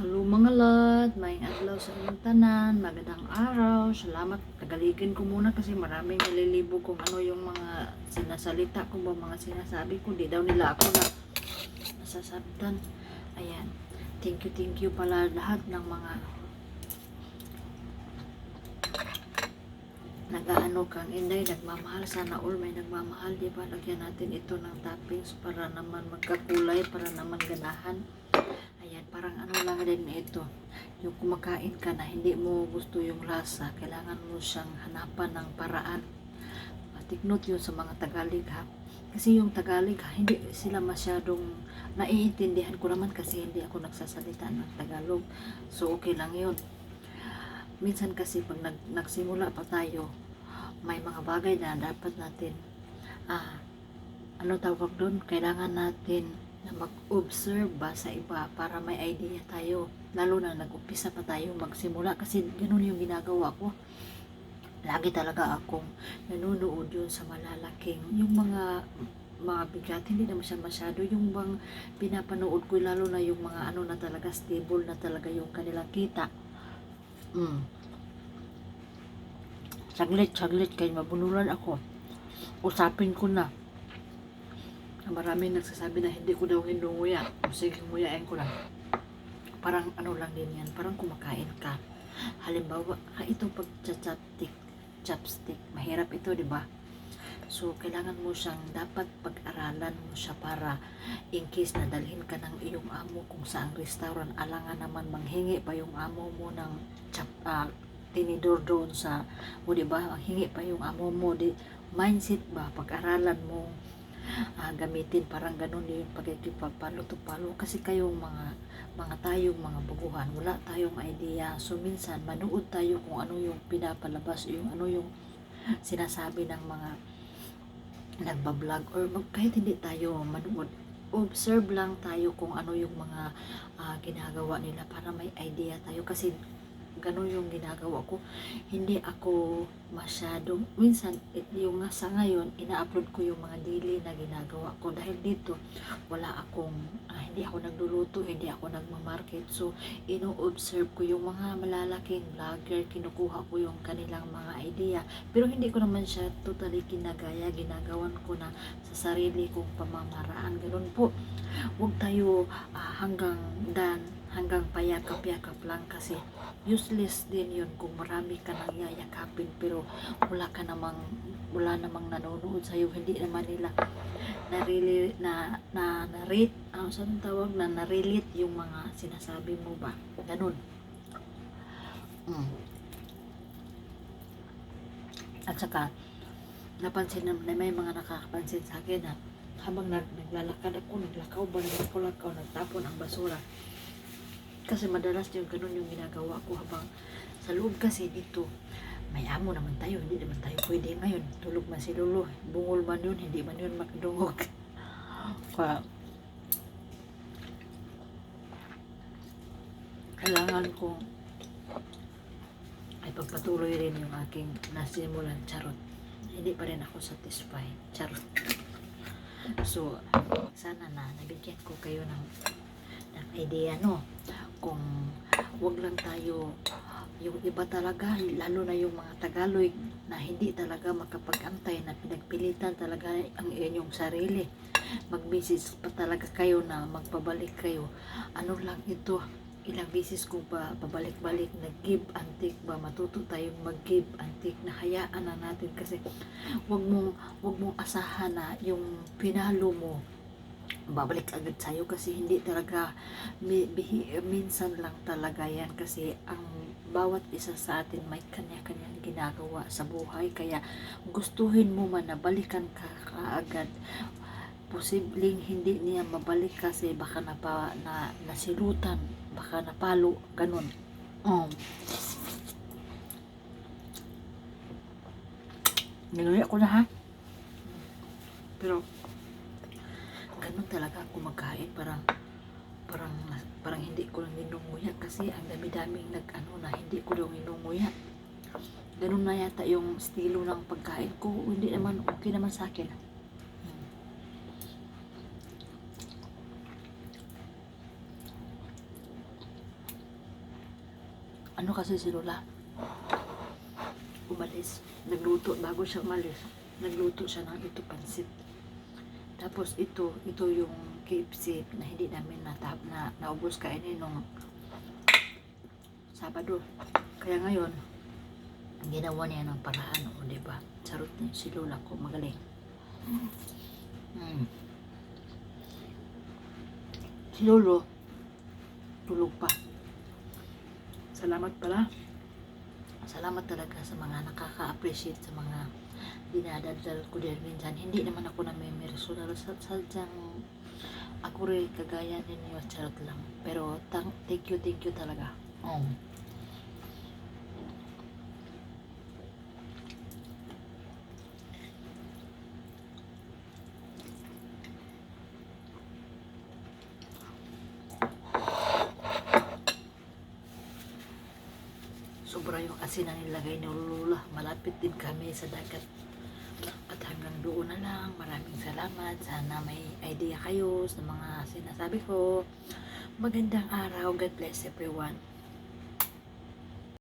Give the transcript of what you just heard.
Hello mga lot, may adlaw sa inyong tanan, magandang araw, salamat. Tagaligin ko muna kasi maraming nalilibo kung ano yung mga sinasalita ko ba, mga sinasabi ko. Di daw nila ako na nasasabtan. Ayan, thank you, thank you pala lahat ng mga nag-ano kang inday, nagmamahal. Sana all may nagmamahal, di ba? Lagyan natin ito ng toppings para naman magkakulay, para naman ganahan. Parang ano lang din ito. Yung kumakain ka na hindi mo gusto yung lasa, kailangan mo siyang hanapan ng paraan. Take note yun sa mga Tagalog ha. Kasi yung Tagalog ha, hindi sila masyadong naiintindihan ko naman kasi hindi ako nagsasalita ng Tagalog. So okay lang yun. Minsan kasi pag nag, nagsimula pa tayo, may mga bagay na dapat natin ah, ano tawag doon, kailangan natin na mag-observe ba sa iba para may idea tayo. Lalo na nag-umpisa pa tayo magsimula kasi ganun yung ginagawa ko. Lagi talaga akong nanonood yun sa malalaking. Yung mga mga bigat, hindi naman siya masyado. Yung bang pinapanood ko, lalo na yung mga ano na talaga stable na talaga yung kanilang kita. Mm. Saglit, saglit, kaya mabunulan ako. Usapin ko na marami nagsasabi na hindi ko daw hinunguya. O sige, nguyain ko lang. Parang ano lang din yan, parang kumakain ka. Halimbawa, ha, ito pag chopstick, chopstick, mahirap ito, di ba? So, kailangan mo siyang, dapat pag-aralan mo siya para in case na dalhin ka ng iyong amo kung saang restaurant, alangan naman manghingi pa yung amo mo ng chop, ah, tinidor doon sa, o di ba, hingi pa yung amo mo, di, mindset ba, pag-aralan mo, ah, gamitin parang ganun yung pagkikipagpalo to palo. Kasi kayong mga mga tayong mga baguhan wala tayong idea. So minsan manood tayo kung ano yung pinapalabas yung ano yung sinasabi ng mga nagbablog. Or kahit hindi tayo manood observe lang tayo kung ano yung mga ah, ginagawa nila para may idea tayo. Kasi ganun yung ginagawa ko. Hindi ako masyadong minsan it- yung nga sa ngayon ina-upload ko yung mga daily na ginagawa ko. Dahil dito wala akong ah, hindi ako nagluluto hindi ako nagmamarket. So ino-observe ko yung mga malalaking vlogger kinukuha ko yung kanilang mga idea. Pero hindi ko naman siya totally kinagaya ginagawan ko na sa sarili kong pamamaraan. Ganun po. Huwag tayo ah, hanggang dan hanggang payakap-yakap lang kasi useless din yun kung marami ka nang yayakapin. Pero wala ka namang wala namang nanonood sa'yo. Hindi naman nila narili na na narate ano uh, saan tawag? Na narelate yung mga sinasabi mo ba? Ganun. Mm. at saka napansin na may mga nakakapansin sa akin na habang nag, naglalakad ako, naglakaw ba, nagpulakaw, nagtapon ang basura. Kasi madalas yung ganun yung ginagawa ko habang sa loob kasi dito, may amo naman tayo, hindi naman tayo pwede ngayon. Tulog man si Lolo, bungol man yun, hindi man yun makdungog. Kaya, kailangan ko ay pagpatuloy rin yung aking nasimulan charot. Hindi pa rin ako satisfied. Charot. So, sana na nabigyan ko kayo ng, ng idea, no? Kung wag lang tayo yung iba talaga, lalo na yung mga Tagalog na hindi talaga makapag-antay na pinagpilitan talaga ang inyong sarili. Mag-message pa talaga kayo na magpabalik kayo. Ano lang ito, ilang beses ko ba pabalik-balik nag-give antik ba matuto tayong mag-give antik na hayaan na natin kasi wag mong wag mong asahan na yung pinalo mo babalik agad sa'yo kasi hindi talaga minsan lang talaga yan kasi ang bawat isa sa atin may kanya-kanyang ginagawa sa buhay. Kaya gustuhin mo man na balikan ka kaagad. Posibleng hindi niya mabalik kasi baka napa, na, nasilutan baka napalo ganun. Um, niluya ko na ha? Pero talaga ako magkain parang parang parang hindi ko lang ninunguya kasi ang dami-daming nag ano na hindi ko lang ninunguya. Ganun na yata yung estilo ng pagkain ko. Hindi naman okay naman sa akin. Ano kasi si Lola, umalis. Nagluto, bago siya umalis, nagluto siya ng ito pansit. Tapos ito, ito yung KFC na hindi namin natap na naubos kainin nung Sabado. Kaya ngayon, ginawa niya ng paraan, o di ba? Sarot niya si Lola ko, magaling. Mm. Si Lolo, tulog pa. Salamat pala. Salamat talaga sa mga nakaka-appreciate sa mga dinadadal ko din minsan. Hindi naman ako namimirso dahil sa sadyang ako rin kagaya ninyo charot lang. Pero thank you, thank you talaga. Oh. Asin na nilagay ni Lula. Malapit din kami sa dagat. At hanggang doon na lang. Maraming salamat. Sana may idea kayo sa mga sinasabi ko. Magandang araw. God bless everyone.